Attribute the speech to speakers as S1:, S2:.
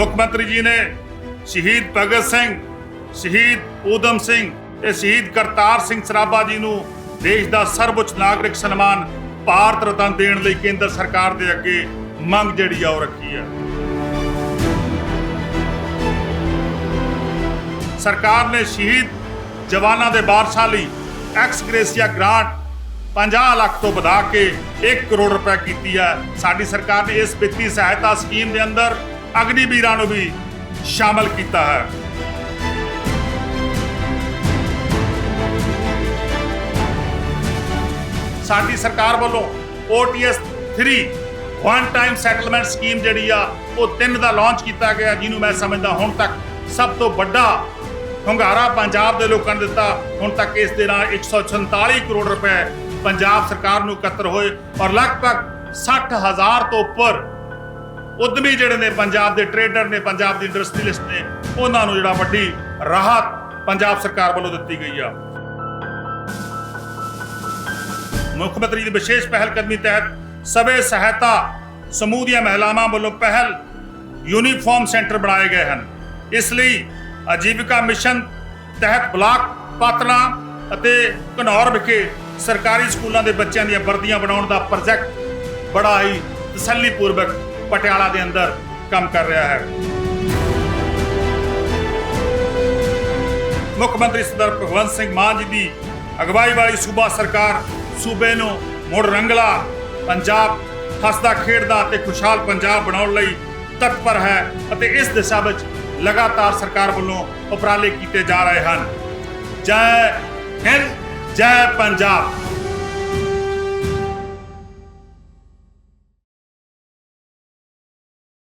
S1: ਮੁੱਖ ਮੰਤਰੀ ਜੀ ਨੇ ਸ਼ਹੀਦ ਭਗਤ ਸਿੰਘ, ਸ਼ਹੀਦ ਊਧਮ ਸਿੰਘ ਤੇ ਸ਼ਹੀਦ ਕਰਤਾਰ ਸਿੰਘ ਸਰਾਭਾ ਜੀ ਨੂੰ ਦੇਸ਼ ਦਾ ਸਰਵਉੱਚ ਨਾਗਰਿਕ ਸਨਮਾਨ ਭਾਰਤ ਰਤਨ ਦੇਣ ਲਈ ਕੇਂਦਰ ਸਰਕਾਰ ਦੇ ਅੱਗੇ ਮੰਗ ਜਿਹੜੀ ਆ ਉਹ ਰੱਖੀ ਹੈ ਸਰਕਾਰ ਨੇ ਸ਼ਹੀਦ ਜਵਾਨਾਂ ਦੇ ਵਾਰਸਾਂ ਲਈ ਐਕਸ ਗ੍ਰੇਸੀਆ ਗ੍ਰਾਂਟ 50 ਲੱਖ ਤੋਂ ਵਧਾ ਕੇ 1 ਕਰੋੜ ਰੁਪਏ ਕੀਤੀ ਹੈ ਸਾਡੀ ਸਰਕਾਰ ਨੇ ਇਸ ਵਿੱਤੀ ਸਹਾਇਤਾ ਸਕੀਮ ਦੇ ਅੰਦਰ ਅਗਨੀਵੀਰਾਂ ਨੂੰ ਵੀ ਸ਼ਾਮਲ ਕੀਤਾ ਹੈ। ਸਾਡੀ ਸਰਕਾਰ ਵੱਲੋਂ OTS 3 one time settlement scheme ਜਿਹੜੀ ਆ, ਉਹ ਤਿੰਨ ਦਾ ਲਾਂਚ ਕੀਤਾ ਗਿਆ, ਜਿਹਨੂੰ ਮੈਂ ਸਮਝਦਾ ਹੁਣ ਤੱਕ ਸਭ ਤੋਂ ਵੱਡਾ ਹੁੰਗਾਰਾ ਪੰਜਾਬ ਦੇ ਲੋਕਾਂ ਨੇ ਦਿੱਤਾ। ਹੁਣ ਤੱਕ ਇਸ ਦੇ ਨਾਲ 144 ਕਰੋੜ ਰੁਪਏ ਪੰਜਾਬ ਸਰਕਾਰ ਨੂੰ ਇਕੱਤਰ ਹੋਏ ਔਰ ਲਗਭਗ 60000 ਤੋਂ ਉੱਪਰ ਉਦਮੀ ਜਿਹੜੇ ਨੇ ਪੰਜਾਬ ਦੇ ਟਰੇਡਰ ਨੇ, ਪੰਜਾਬ ਦੀ ਇੰਡਸਟਰੀਲਿਸਟ ਨੇ, ਉਹਨਾਂ ਨੂੰ ਜਿਹੜਾ ਵੱਡੀ ਰਾਹਤ ਪੰਜਾਬ ਸਰਕਾਰ ਵੱਲੋਂ ਦਿੱਤੀ ਗਈ ਆ। ਮੁੱਖ ਮੰਤਰੀ ਦੀ ਵਿਸ਼ੇਸ਼ ਪਹਿਲ ਕਦਮੀ ਤਹਿਤ ਸਵੇ ਸਹਾਇਤਾ ਸਮੂਹ ਦੀਆਂ ਮਹਿਲਾਵਾਂ ਵੱਲੋਂ ਪਹਿਲ ਯੂਨੀਫਾਰਮ ਸੈਂਟਰ ਬਣਾਏ ਗਏ ਹਨ। ਇਸ ਲਈ ਆਜੀਵਿਕਾ ਮਿਸ਼ਨ ਤਹਿਤ ਬਲਾਕ ਪਾਤਲਾ ਅਤੇ ਘਨੌਰ ਵਿਖੇ ਸਰਕਾਰੀ ਸਕੂਲਾਂ ਦੇ ਬੱਚਿਆਂ ਦੀਆਂ ਵਰਦੀਆਂ ਬਣਾਉਣ ਦਾ ਪ੍ਰੋਜੈਕਟ ਬੜਾ ਹੀ ਤਸੱਲੀਪੂਰਵਕ ਪਟਿਆਲਾ ਦੇ ਅੰਦਰ ਕੰਮ ਕਰ ਰਿਹਾ ਹੈ। ਮੁੱਖ ਮੰਤਰੀ ਸਰਦਾਰ ਭਗਵੰਤ ਸਿੰਘ ਮਾਨ ਜੀ ਦੀ ਅਗਵਾਈ ਵਾਲੀ ਸੂਬਾ ਸਰਕਾਰ ਸੂਬੇ ਨੂੰ ਮੁੜ ਰੰਗਲਾ, ਪੰਜਾਬ ਹੱਸਦਾ, ਖੇਡਦਾ ਤੇ ਖੁਸ਼ਹਾਲ ਪੰਜਾਬ ਬਣਾਉਣ ਲਈ ਤਤਪਰ ਹੈ ਅਤੇ ਇਸ ਦਿਸ਼ਾ ਵਿੱਚ ਲਗਾਤਾਰ ਸਰਕਾਰ ਵੱਲੋਂ ਉਪਰਾਲੇ ਕੀਤੇ ਜਾ ਰਹੇ ਹਨ। ਜੈ ਹਿੰਦ, ਜੈ ਪੰਜਾਬ।